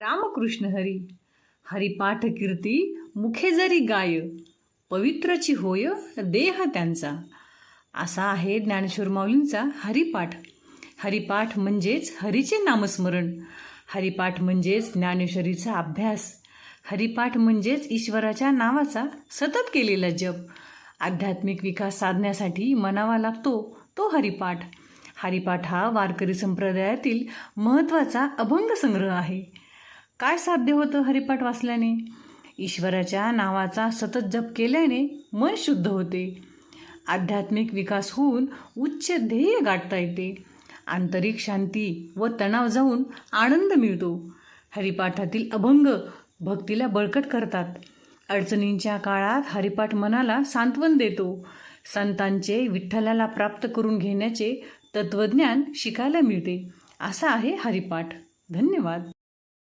रामकृष्ण हरी. हरिपाठ कीर्ती मुखे जरी गाय पवित्रची होय देह त्यांचा. असा आहे ज्ञानेश्वर माऊलींचा हरिपाठ हरिपाठ म्हणजेच हरीचे नामस्मरण. हरिपाठ म्हणजेच ज्ञानेश्वरीचा अभ्यास. हरिपाठ म्हणजेच ईश्वराच्या नावाचा सतत केलेला जप. आध्यात्मिक विकास साधण्यासाठी मनावा लागतो तो हरिपाठ हरिपाठ हा वारकरी संप्रदायातील महत्त्वाचा अभंग संग्रह आहे. काय साध्य होतं हरिपाठ वाचल्याने? ईश्वराच्या नावाचा सतत जप केल्याने मन शुद्ध होते. आध्यात्मिक विकास होऊन उच्च ध्येय गाठता येते. आंतरिक शांती व तणाव जाऊन आनंद मिळतो. हरिपाठातील अभंग भक्तीला बळकट करतात. अडचणींच्या काळात हरिपाठ मनाला सांत्वन देतो. संतांचे विठ्ठलाला प्राप्त करून घेण्याचे तत्त्वज्ञान शिकायला मिळते. असा आहे हरिपाठ. धन्यवाद.